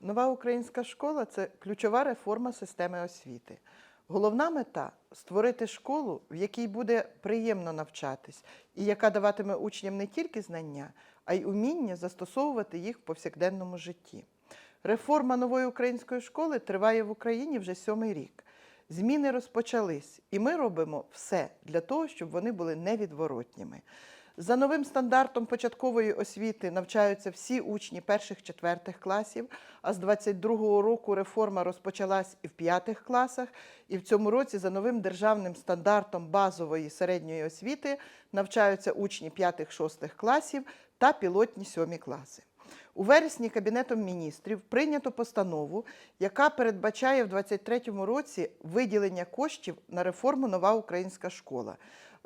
Нова українська школа це ключова реформа системи освіти. Головна мета створити школу, в якій буде приємно навчатись, і яка даватиме учням не тільки знання, а й уміння застосовувати їх в повсякденному житті. Реформа нової української школи триває в Україні вже сьомий рік. Зміни розпочались, і ми робимо все для того, щоб вони були невідворотніми. За новим стандартом початкової освіти навчаються всі учні перших-четвертих класів, а з 22-го року реформа розпочалась і в п'ятих класах. І в цьому році за новим державним стандартом базової середньої освіти навчаються учні 5-6 класів та пілотні 7 класи. У вересні Кабінетом міністрів прийнято постанову, яка передбачає в 2023 році виділення коштів на реформу Нова українська школа.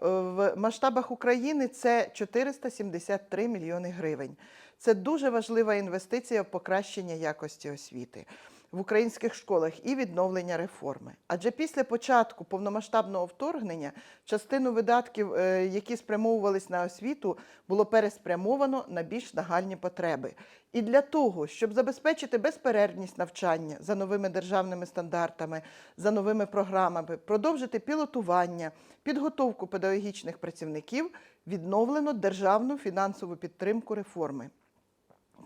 Е, В масштабах України це 473 мільйони гривень. Це дуже важлива інвестиція в покращення якості освіти в українських школах і відновлення реформи. Адже після початку повномасштабного вторгнення частину видатків, е, які спрямовувались на освіту, було переспрямовано на більш нагальні потреби. І для того, щоб забезпечити безперервність навчання за новими державними стандартами, за новими програмами, продовжити пілотування, підготовку педагогічних працівників, відновлено державну фінансову підтримку реформи.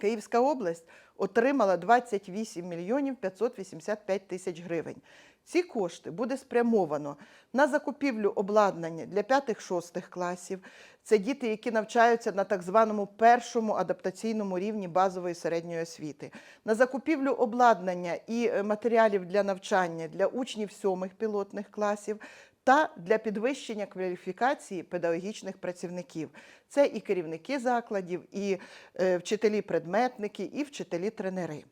Київська область отримала 28 мільйонів 585 тисяч гривень. Ці кошти буде спрямовано на закупівлю обладнання для 5-6 класів. Це діти, які навчаються на так званому першому адаптаційному рівні базової середньої освіти, на закупівлю обладнання і е, матеріалів для навчання для учнів сьомих пілотних класів та для підвищення кваліфікації педагогічних працівників. Це і керівники закладів, і е, вчителі-предметники, і вчителі-тренери.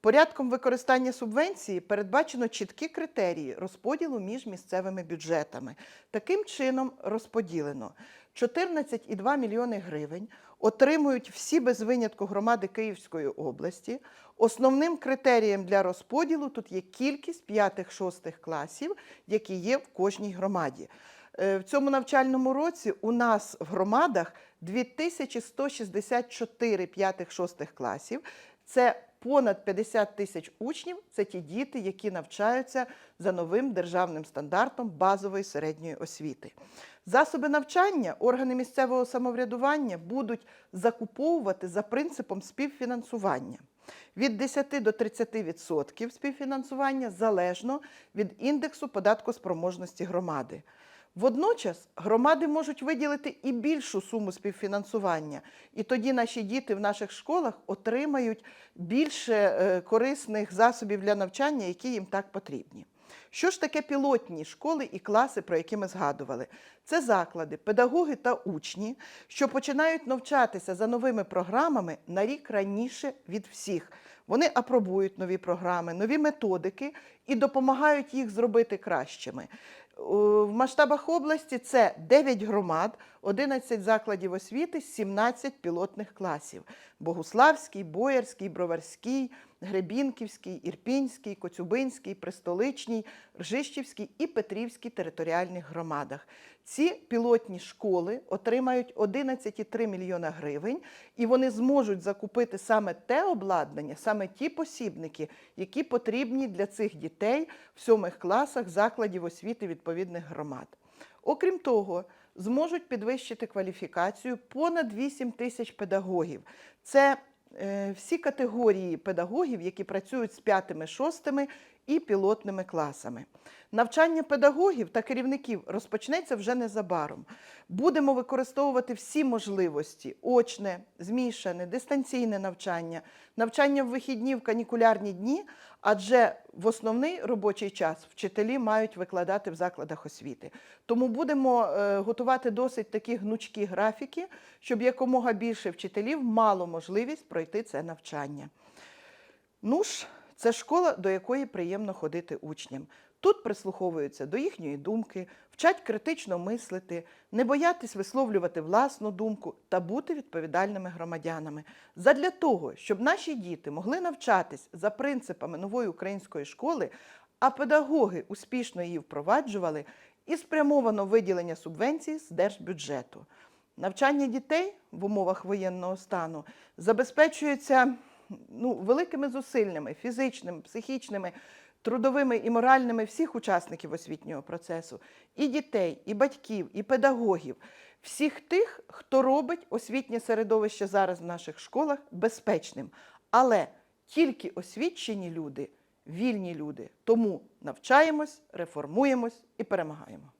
Порядком використання субвенції передбачено чіткі критерії розподілу між місцевими бюджетами. Таким чином розподілено 14,2 мільйони гривень отримують всі без винятку громади Київської області. Основним критерієм для розподілу тут є кількість 5-6 класів, які є в кожній громаді. Е, В цьому навчальному році у нас в громадах 2164 5-6 класів. Це понад 50 тисяч учнів. Це ті діти, які навчаються за новим державним стандартом базової середньої освіти. Засоби навчання органи місцевого самоврядування будуть закуповувати за принципом співфінансування. Від 10 до 30% співфінансування залежно від індексу податкоспроможності громади. Водночас громади можуть виділити і більшу суму співфінансування, і тоді наші діти в наших школах отримають більше е, корисних засобів для навчання, які їм так потрібні. Що ж таке пілотні школи і класи, про які ми згадували? Це заклади, педагоги та учні, що починають навчатися за новими програмами на рік раніше від всіх. Вони апробують нові програми, нові методики і допомагають їх зробити кращими. В масштабах області це 9 громад, 11 закладів освіти, 17 пілотних класів: Богуславський, Боярський, Броварський, Гребінківський, Ірпінський, Коцюбинський, Престоличній, Ржищівський і Петрівський територіальних громадах. Ці пілотні школи отримають 11,3 мільйона гривень, і вони зможуть закупити саме те обладнання, саме ті посібники, які потрібні для цих дітей в сьомих класах закладів освіти відповідних громад. Окрім того, зможуть підвищити кваліфікацію понад 8 тисяч педагогів. Це е, всі категорії педагогів, які працюють з п'ятими, шостими і пілотними класами. Навчання педагогів та керівників розпочнеться вже незабаром. Будемо використовувати всі можливості: очне, змішане, дистанційне навчання, навчання в вихідні в канікулярні дні, адже в основний робочий час вчителі мають викладати в закладах освіти. Тому будемо е, готувати досить такі гнучкі графіки, щоб якомога більше вчителів мало можливість пройти це навчання. Ну ж, це школа, до якої приємно ходити учням. Тут прислуховуються до їхньої думки, вчать критично мислити, не боятись висловлювати власну думку та бути відповідальними громадянами. Задля того, щоб наші діти могли навчатись за принципами нової української школи, а педагоги успішно її впроваджували, і спрямовано виділення субвенцій з держбюджету. Навчання дітей в умовах воєнного стану забезпечується ну, великими зусиллями, фізичними, психічними, трудовими і моральними всіх учасників освітнього процесу, і дітей, і батьків, і педагогів, всіх тих, хто робить освітнє середовище зараз в наших школах безпечним. Але тільки освічені люди, вільні люди. Тому навчаємось, реформуємось і перемагаємо.